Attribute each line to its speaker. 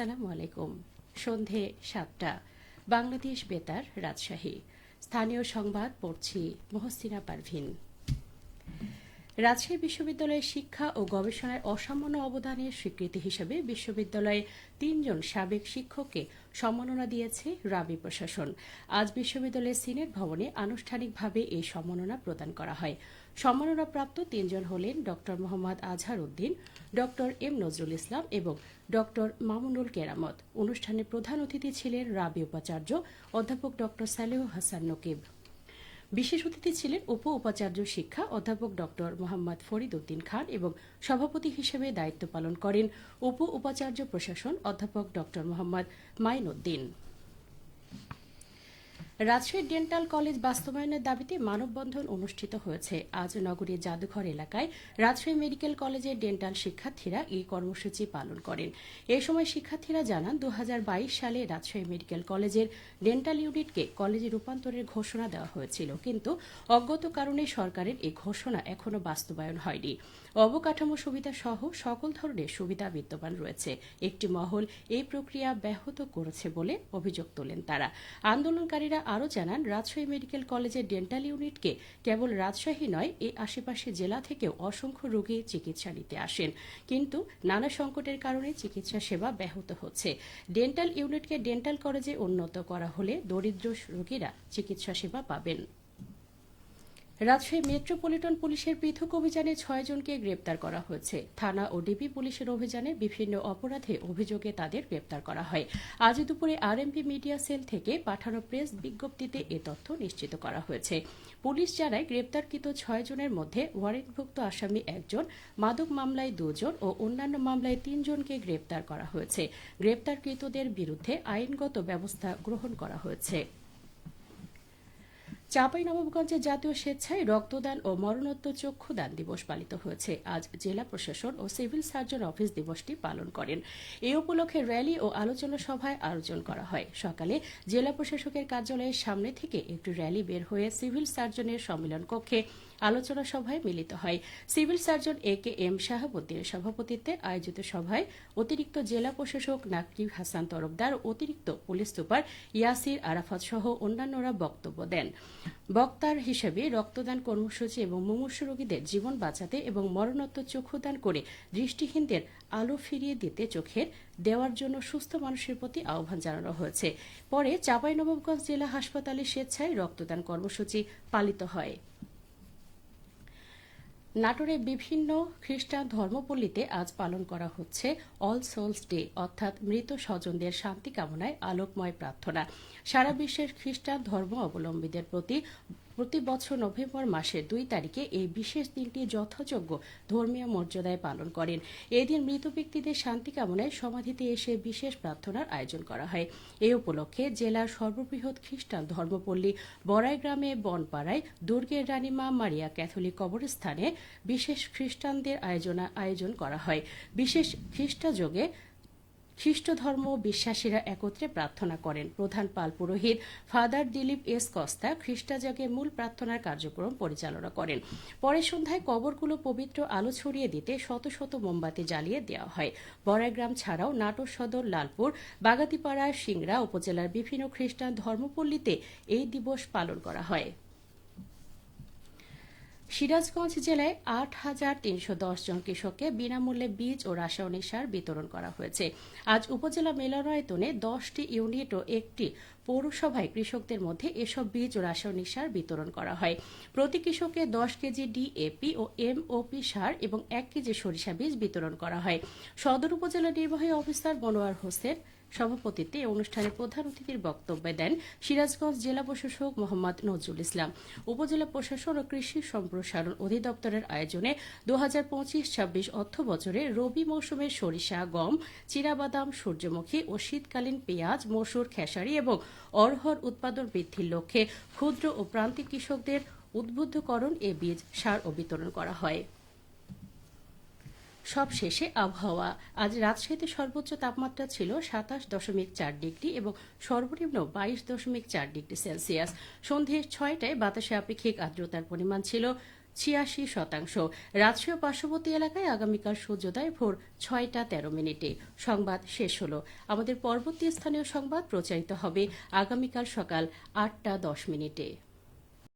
Speaker 1: আসসালামু আলাইকুম। সন্ধে সাতটা। বাংলাদেশ বেতার, রাজশাহী। স্থানীয় সংবাদ পড়ছি মহসিনা পারভিন। রাজশাহী বিশ্ববিদ্যালয়ের শিক্ষা ও গবেষণায় অসামান্য অবদানের স্বীকৃতি হিসেবে বিশ্ববিদ্যালয়ে তিনজন সাবেক শিক্ষককে সম্মাননা দিয়েছে রাবি প্রশাসন। আজ বিশ্ববিদ্যালয়ের সিনেট ভবনে আনুষ্ঠানিকভাবে এই সম্মাননা প্রদান করা হয়। সম্মাননাপ্রাপ্ত তিনজন হলেন ড মোহাম্মদ আজহার উদ্দিন ড এম নজরুল ইসলাম এবং ড মামুনুল কেরামত। অনুষ্ঠানে প্রধান অতিথি ছিলেন রাবি উপাচার্য, অধ্যাপক ড সালেহ হাসান নকিব। বিশেষ অতিথি ছিলেন উপ উপাচার্য শিক্ষা অধ্যাপক ডক্টর মোহাম্মদ ফরিদ উদ্দিন খান এবং সভাপতি হিসেবে দায়িত্ব পালন করেন উপ উপাচার্য প্রশাসন অধ্যাপক doctor Mohammad Main Uddin. Rajshahi dental college বাস্তবায়নের দাবিতে মানববন্ধন অনুষ্ঠিত হয়েছে। আজ নগরীর জাদুঘর এলাকায় রাজশাহী মেডিকেল কলেজের ডেন্টাল শিক্ষার্থীরা এই কর্মসূচি পালন করেন। এ সময় শিক্ষার্থীরা জানান দু হাজার বাইশ সালে রাজশাহী মেডিকেল কলেজের ডেন্টাল ইউনিটকে কলেজে রূপান্তরের ঘোষণা দেওয়া হয়েছিল। কিন্তু অজ্ঞত কারণে সরকারের এই ঘোষণা এখনও বাস্তবায়ন হয়নি। অবকাঠামো সুবিধা সহ সকল ধরনের সুবিধা বিদ্যমান রয়েছে। একটি মহল এই প্রক্রিয়া ব্যাহত করেছে বলে অভিযোগ তোলেন তারা। আন্দোলনকারীরা আরও জানান, রাজশাহী মেডিকেল কলেজের ডেন্টাল ইউনিটকে কেবল রাজশাহী নয় এই আশেপাশে জেলা থেকেও অসংখ্য রোগী চিকিৎসা নিতে আসেন। কিন্তু নানা সংকটের কারণে চিকিৎসা সেবা ব্যাহত হচ্ছে। ডেন্টাল ইউনিটকে ডেন্টাল কলেজে উন্নত করা হলে দরিদ্র রোগীরা চিকিৎসা সেবা পাবেন। রাজশাহী মেট্রোপলিটন পুলিশের পৃথক অভিযানে ছয় জনকে গ্রেপ্তার করা হয়েছে। থানা ও ডিবি পুলিশের অভিযানে বিভিন্ন অপরাধে অভিযোগে তাদের গ্রেপ্তার করা হয়। আজ দুপুরে আরএমপি মিডিয়া সেল থেকে পাঠানো প্রেস বিজ্ঞপ্তিতে এ তথ্য নিশ্চিত করা হয়েছে। পুলিশ জানায়, গ্রেপ্তারকৃত ছয় জনের মধ্যে ওয়ারেন্টভুক্ত আসামি একজন, মাদক মামলায় দুজন ও অন্যান্য মামলায় তিনজনকে গ্রেপ্তার করা হয়েছে। গ্রেপ্তারকৃতদের বিরুদ্ধে আইনগত ব্যবস্থা গ্রহণ করা হয়েছে। চাঁপাইনবাবগঞ্জে জাতীয় স্বেচ্ছায় রক্তদান ও মরণোত্তর চক্ষুদান দিবস পালিত হয়েছে। আজ জেলা প্রশাসন ও সিভিল সার্জন অফিস দিবসটি পালন করেন। এই উপলক্ষে র্যালি ও আলোচনা সভায় আয়োজন করা হয়। সকালে জেলা প্রশাসকের কার্যালয়ের সামনে থেকে একটি র্যালি বের হয়ে সিভিল সার্জনের সম্মেলন কক্ষে আলোচনা সভায় মিলিত হয়। Civil surgeon A K M শাহাবুদ্দিনের সভাপতিত্বে আয়োজিত সভায় অতিরিক্ত জেলা প্রশাসক নাকরিব হাসান তরফদার, অতিরিক্ত পুলিশ সুপার ইয়াসির আরাফাত সহ অন্যান্যরা বক্তব্য দেন। বক্তার হিসেবে রক্তদান কর্মসূচি এবং মুমূর্ষ রোগীদের জীবন বাঁচাতে এবং মরণোত্তর চক্ষুদান করে দৃষ্টিহীনদের আলো ফিরিয়ে দিতে চোখের দেওয়ার জন্য সুস্থ মানুষের প্রতি আহ্বান জানানো হয়েছে। পরে চাঁপাইনবাবগঞ্জ জেলা হাসপাতালে স্বেচ্ছায় রক্তদান কর্মসূচি পালিত হয়। নাটোরের বিভিন্ন খ্রিস্টান ধর্মপল্লীতে আজ পালন করা হচ্ছে অল সোলস ডে, অর্থাৎ মৃত স্বজনদের শান্তি কামনায় আলোকময় প্রার্থনা। সারা বিশ্বের খ্রিস্টান ধর্ম অবলম্বীদের প্রতি প্রতি বছর নভেম্বর মাসের দুই তারিখে এই বিশেষ দিনটি যথাযোগ্য ধর্মীয় মর্যাদায় পালন করেন। এদিন মৃত ব্যক্তিদের শান্তি কামনায় সমাধিতে এসে বিশেষ প্রার্থনার আয়োজন করা হয়। এ উপলক্ষে জেলার সর্ববৃহৎ খ্রিস্টান ধর্মপল্লী বড়াই গ্রামে বনপাড়ায় দুর্গের রানীমা মারিয়া ক্যাথলিক কবরস্থানে বিশেষ খ্রিস্টানদের আয়োজন করা হয়। বিশেষ খ্রিস্টযোগে খ্রিস্ট ধর্ম বিশ্বাসীরা একত্রে প্রার্থনা করেন। প্রধান পাল পুরোহিত ফাদার দিলীপ এস কস্তা খ্রিস্টাজাগে মূল প্রার্থনার কার্যক্রম পরিচালনা করেন। পরে সন্ধ্যায় কবরগুলো পবিত্র আলো ছড়িয়ে দিতে শত শত মোমবাতি জ্বালিয়ে দেওয়া হয়। বড়াইগ্রাম ছাড়াও নাটোর সদর, লালপুর, বাগাতিপাড়া, সিংড়া উপজেলার বিভিন্ন খ্রিস্টান ধর্মপল্লীতে এই দিবস পালন করা হয়। সিরাজগঞ্জ জেলায় আট হাজার তিনশো দশ জন কৃষককে বিনামূল্যে বীজ ও রাসায়নিক সার বিতরণ করা হয়েছে। আজ উপজেলা মিলনায়তনে দশটি ইউনিট ও একটি পৌরসভায় কৃষকদের মধ্যে এসব বীজ ও রাসায়নিক সার বিতরণ করা হয়। প্রতি কৃষককে দশ কেজি ডিএপি ও এমওপি সার এবং এক কেজি সরিষা বীজ বিতরণ করা হয়। সদর উপজেলা নির্বাহী অফিসার মনোয়ার হোসেন সভাপতিত্বে অনুষ্ঠানে প্রধান অতিথির বক্তব্য দেন সিরাজগঞ্জ জেলা প্রশাসক মোহাম্মদ নজরুল ইসলাম, উপজেলা প্রশাসন ও কৃষি সম্প্রসারণ অধিদপ্তরের আয়োজনে দু হাজার পঁচিশ ছাব্বিশ অর্থ বছরে রবি মৌসুমের সরিষা, গম, চিরাবাদাম, সূর্যমুখী ও শীতকালীন পেঁয়াজ, মসুর, খেসারি এবং অরহর উৎপাদন বৃদ্ধির লক্ষ্যে ক্ষুদ্র ও প্রান্তিক কৃষকদের উদ্বুদ্ধকরণ এ বীজ সার ও বিতরণ করা হয়। সব শেষে আবহাওয়া। আজ রাজশাহীতে সর্বোচ্চ তাপমাত্রা ছিল সাতাশ দশমিক চার ডিগ্রি এবং সর্বনিম্ন বাইশ দশমিক চার ডিগ্রি সেলসিয়াস। সন্ধে ছয়টায় বাতাসে আপেক্ষিক আর্দ্রতার পরিমাণ ছিল ছিয়াশি শতাংশ। রাজশাহী পার্শ্ববর্তী এলাকায় আগামীকাল সূর্যোদয় ভোর ছয়টা তেরো মিনিটে। সংবাদ শেষ হলো। আমাদের পরবর্তী স্থানীয় সংবাদ প্রচারিত হবে আগামীকাল সকাল আটটা দশ মিনিটে।